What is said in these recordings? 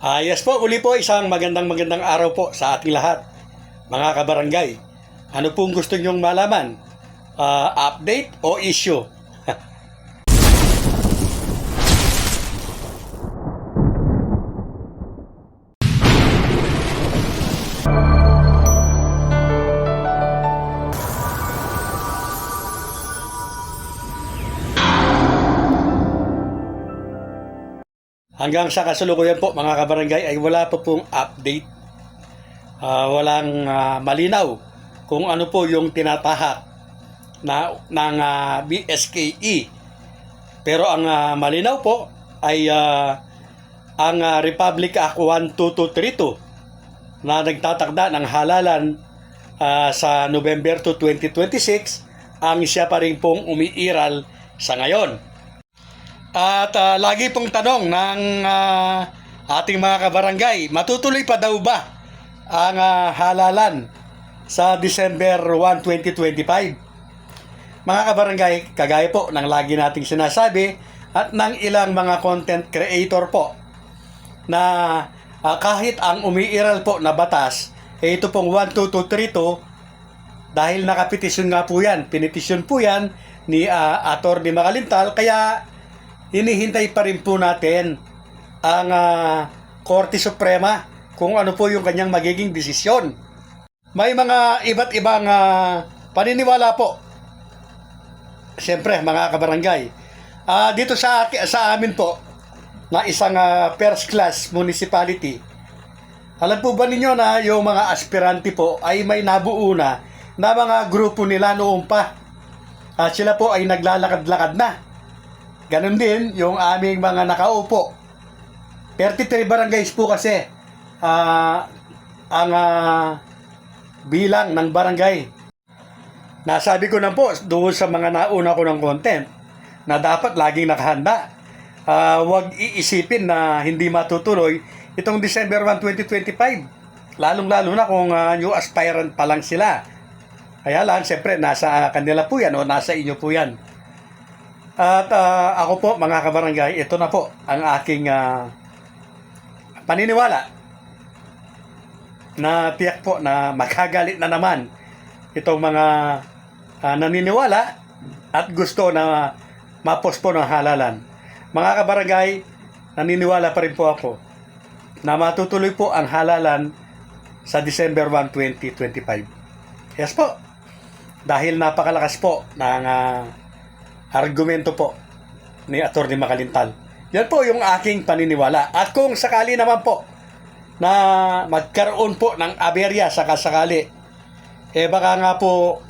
Ah, yes po, uli po isang magandang magandang araw po sa ating lahat, mga kabarangay. Ano pong gusto nyong malaman? Ah, update o issue? Hanggang sa kasalukuyan po mga kabarangay ay wala po pong update. Ah, walang ah, malinaw kung ano po yung tinatahak na ng ah, BSKE. Pero ang ah, malinaw po ay ah, ang ah, Republic Act 12232 na nagtatakda ng halalan ah, sa November 2, 2026 ang siya pa rin pong umiiral sa ngayon. At ah, lagi pong tanong ng ah, ating mga kabarangay, matutuloy pa daw ba ang ah, halalan sa December 1, 2025? Mga kabarangay, kagaya po ng lagi nating sinasabi at ng ilang mga content creator po na ah, kahit ang umiiral po na batas, eh, ito pong 12232 dahil nakapetisyon nga po yan, pinitisyon po yan ni uh, Atty. Makalintal, kaya hinihintay pa rin po natin ang ah, Korte Suprema kung ano po yung kanyang magiging desisyon. May mga iba't ibang ah, paniniwala po. Siyempre, mga kabarangay. Ah, dito sa, sa amin po, na isang ah, first class municipality, alam po ba ninyo na yung mga aspirante po ay may nabuo na na mga grupo nila noon pa. At sila po ay naglalakad-lakad na. Ganon din yung aming mga nakaupo. 33 barangays po kasi ah, ang ah, bilang ng barangay. Nasabi ko na po doon sa mga nauna ko ng content na dapat laging nakahanda. Ah, huwag iisipin na hindi matutuloy itong December 1, 2025. Lalong-lalo na kung ah, new aspirant pa lang sila. Kaya lang, siyempre, nasa kanila po yan o nasa inyo po yan. At ah, ako po, mga kabarangay, ito na po ang aking ah, paniniwala na tiyak po na magkagalit na naman itong mga ah, naniniwala at gusto na mapostpone ang halalan. Mga kabarangay, naniniwala pa rin po ako na matutuloy po ang halalan sa December 1, 2025. Yes po. Dahil napakalakas po ng ah, argumento po ni Atty. Makalintal. Yan po yung aking paniniwala. At kung sakali naman po na magkaroon po ng aberya sa kasakali, eh baka nga po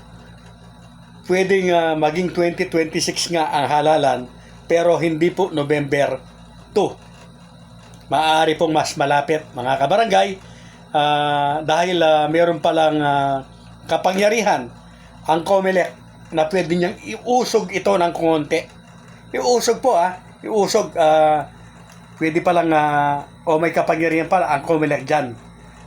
pwedeng ah, maging 2026 nga ang halalan pero hindi po November 2. Maaari pong mas malapit mga kabarangay ah, dahil ah, meron palang ah, kapangyarihan ang COMELEC na pwede niyang iusog ito ng konti. Iusog po ah, iusog ah, pwede palang ah, o may kapangyarihan pala ang COMELEC dyan.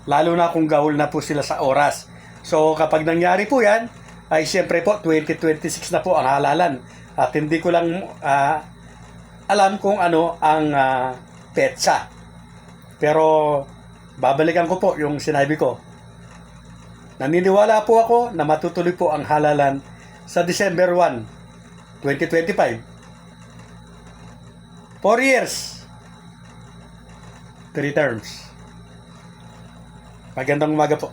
Lalo na kung gahol na po sila sa oras. So kapag nangyari po yan, ay siyempre po 2026 na po ang halalan. At hindi ko lang ah, alam kung ano ang ah, petsa. Pero babalikan ko po yung sinabi ko. Naniniwala po ako na matutuloy po ang halalan sa December 1, 2025. Four years. Three terms. Magandang umaga po.